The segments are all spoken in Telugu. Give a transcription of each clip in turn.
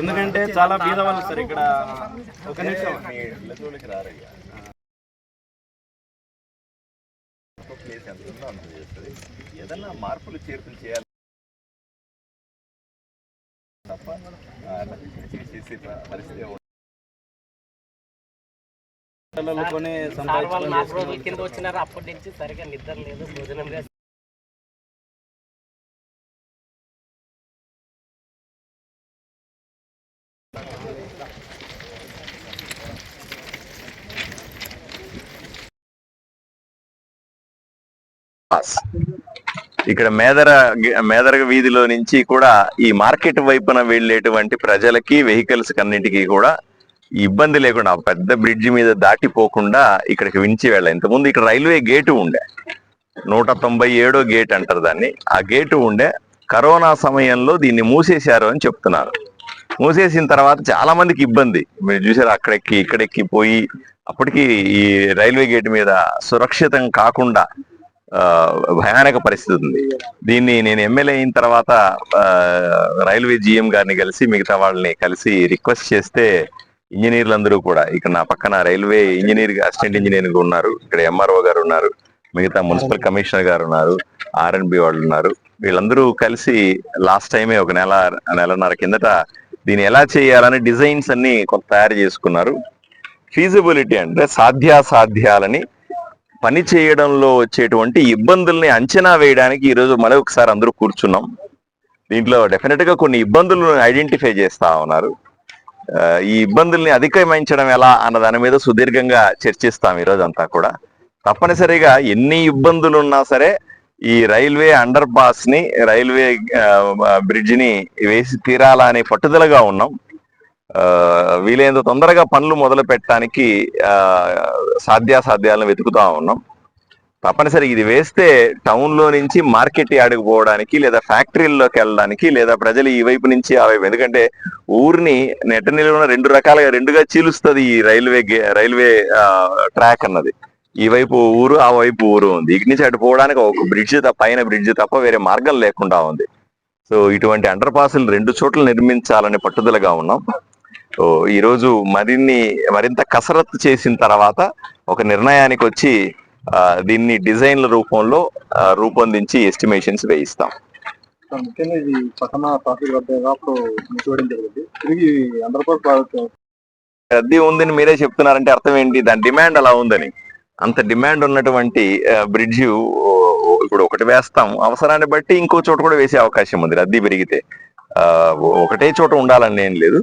ఎందుకంటే చాలా బీద వాళ్ళు సార్ ఇక్కడ. ఒక నిమిషం ఏదన్నా మార్పులు చేర్పులు చేయాలి. తప్ప చేసేసి పరిస్థితి కొని రోజుల కింద వచ్చినారు. అప్పటి నుంచి సరిగా నిద్ర లేదు భోజనం లేదు. ఇక్కడ మేదర మేదర వీధిలో నుంచి కూడా ఈ మార్కెట్ వైపున వెళ్ళేటువంటి ప్రజలకి వెహికల్స్ కన్నిటికీ కూడా ఇబ్బంది లేకుండా పెద్ద బ్రిడ్జి మీద దాటిపోకుండా ఇక్కడికి వించి వెళ్ళాలి. ఇంతకుముందు ఇక్కడ రైల్వే గేటు ఉండే. నూట తొంభై ఏడో గేట్ అంటారు దాన్ని. ఆ గేటు ఉండే. కరోనా సమయంలో దీన్ని మూసేశారు అని చెప్తున్నారు. మూసేసిన తర్వాత చాలా మందికి ఇబ్బంది. మీరు చూసారు అక్కడెక్కి ఇక్కడెక్కి పోయి అప్పటికి ఈ రైల్వే గేట్ మీద సురక్షితం కాకుండా భయానక పరిస్థితి ఉంది. దీన్ని నేను ఎమ్మెల్యే అయిన తర్వాత రైల్వే జిఎం గారిని కలిసి మిగతా వాళ్ళని కలిసి రిక్వెస్ట్ చేస్తే ఇంజనీర్లు అందరూ కూడా ఇక్కడ నా పక్కన రైల్వే ఇంజనీర్ అసిస్టెంట్ ఇంజనీర్ ఉన్నారు. ఇక్కడ ఎంఆర్ఓ గారు ఉన్నారు మిగతా మున్సిపల్ కమిషనర్ గారు ఉన్నారు ఆర్ఎన్బి వాళ్ళు ఉన్నారు. వీళ్ళందరూ కలిసి లాస్ట్ టైమే ఒక నెల నెలన్నర కిందట దీన్ని ఎలా చేయాలని డిజైన్స్ అన్ని కొంత తయారు చేసుకున్నారు. ఫీజిబిలిటీ అంటే సాధ్యాసాధ్యాలని పని చేయడంలో వచ్చేటువంటి ఇబ్బందుల్ని అంచనా వేయడానికి ఈరోజు మరొకసారి అందరూ కూర్చున్నాం. దీంట్లో డెఫినెట్గా కొన్ని ఇబ్బందులను ఐడెంటిఫై చేస్తా ఉన్నారు. ఈ ఇబ్బందుల్ని అధిగమించడం ఎలా అన్న దాని మీద సుదీర్ఘంగా చర్చిస్తాం ఈరోజు అంతా కూడా. తప్పనిసరిగా ఎన్ని ఇబ్బందులు ఉన్నా సరే ఈ రైల్వే అండర్ పాస్ని రైల్వే బ్రిడ్జ్ని వేసి తీరాలా అనే పట్టుదలగా ఉన్నాం. వీలైనంత తొందరగా పనులు మొదలు పెట్టడానికి సాధ్యాసాధ్యాలను వెతుకుతా ఉన్నాం. తప్పనిసరి ఇది వేస్తే టౌన్లో నుంచి మార్కెట్ యార్డ్కి పోవడానికి లేదా ఫ్యాక్టరీల్లోకి వెళ్ళడానికి లేదా ప్రజలు ఈ వైపు నుంచి ఆ వైపు ఎందుకంటే ఊరిని నెట్ట నిలువున రెండు రకాలుగా రెండుగా చీలుస్తుంది ఈ రైల్వే గే- రైల్వే ట్రాక్ అన్నది. ఈ వైపు ఊరు ఆ వైపు ఊరు ఉంది. ఇటు నుంచి అటు పోవడానికి ఒక బ్రిడ్జ్ తప్ప పైన బ్రిడ్జ్ తప్ప వేరే మార్గం లేకుండా ఉంది. సో ఇటువంటి అండర్ పాసులు రెండు చోట్ల నిర్మించాలని పట్టుదలగా ఉన్నాం. సో ఈ రోజు మరిన్ని మరింత కసరత్తు చేసిన తర్వాత ఒక నిర్ణయానికి వచ్చి దీన్ని డిజైన్ల రూపంలో రూపొందించి ఎస్టిమేషన్స్ వేయిస్తాం. ముఖ్యంగా ఇది పట్టణ ట్రాఫిక్ జరిగింది. తిరిగి రద్దీ ఉందని మీరే చెప్తున్నారంటే అర్థం ఏంటి? దాని డిమాండ్ అలా ఉందని. అంత డిమాండ్ ఉన్నటువంటి బ్రిడ్జ్ ఇప్పుడు ఒకటి వేస్తాం అవసరాన్ని బట్టి ఇంకో చోట కూడా వేసే అవకాశం ఉంది. రద్దీ పెరిగితే ఒకటే చోట ఉండాలని ఏం లేదు.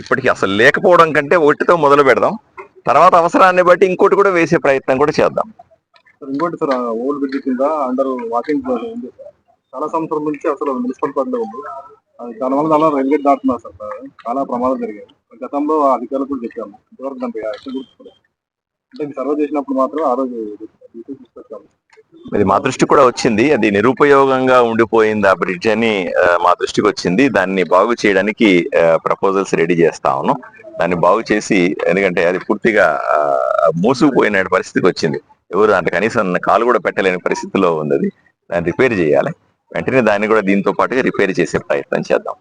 ఇప్పటికి అసలు లేకపోవడం కంటే ఒకటితో మొదలు పెడదాం. తర్వాత అవసరాన్ని బట్టి ఇంకోటి కూడా వేసే ప్రయత్నం కూడా చేద్దాం. ఇంకోటి సార్ ఓల్డ్ బ్రిడ్జ్ కింద అండర్ వాకింగ్ ఉంది. చాలా సంవత్సరం నుంచి అసలు మున్సిపల్ పరిధిలో ఉంది. అది చాలా వల్ల అలా రైల్వే దాటుతున్నారు సార్ చాలా ప్రమాదం జరిగాయి. గతంలో అధికారులు కూడా చెప్పాము ఇంతవరకు దానికి అంటే సర్వ్ చేసినప్పుడు మాత్రం ఆ రోజు ఇది మా దృష్టి కూడా వచ్చింది. అది నిరుపయోగంగా ఉండిపోయింది ఆ బ్రిడ్జ్ అని మా దృష్టికి వచ్చింది. దాన్ని బాగు చేయడానికి ప్రపోజల్స్ రెడీ చేస్తా ఉన్నాం. దాన్ని బాగు చేసి ఎందుకంటే అది పూర్తిగా మూసుకుపోయిన పరిస్థితికి వచ్చింది. ఎవరు దాంట్లో కనీసం కాలు కూడా పెట్టలేని పరిస్థితిలో ఉంది అది. దాన్ని రిపేర్ చేయాలి. వెంటనే దాన్ని కూడా దీంతో పాటుగా రిపేర్ చేసే ప్రయత్నం చేద్దాం.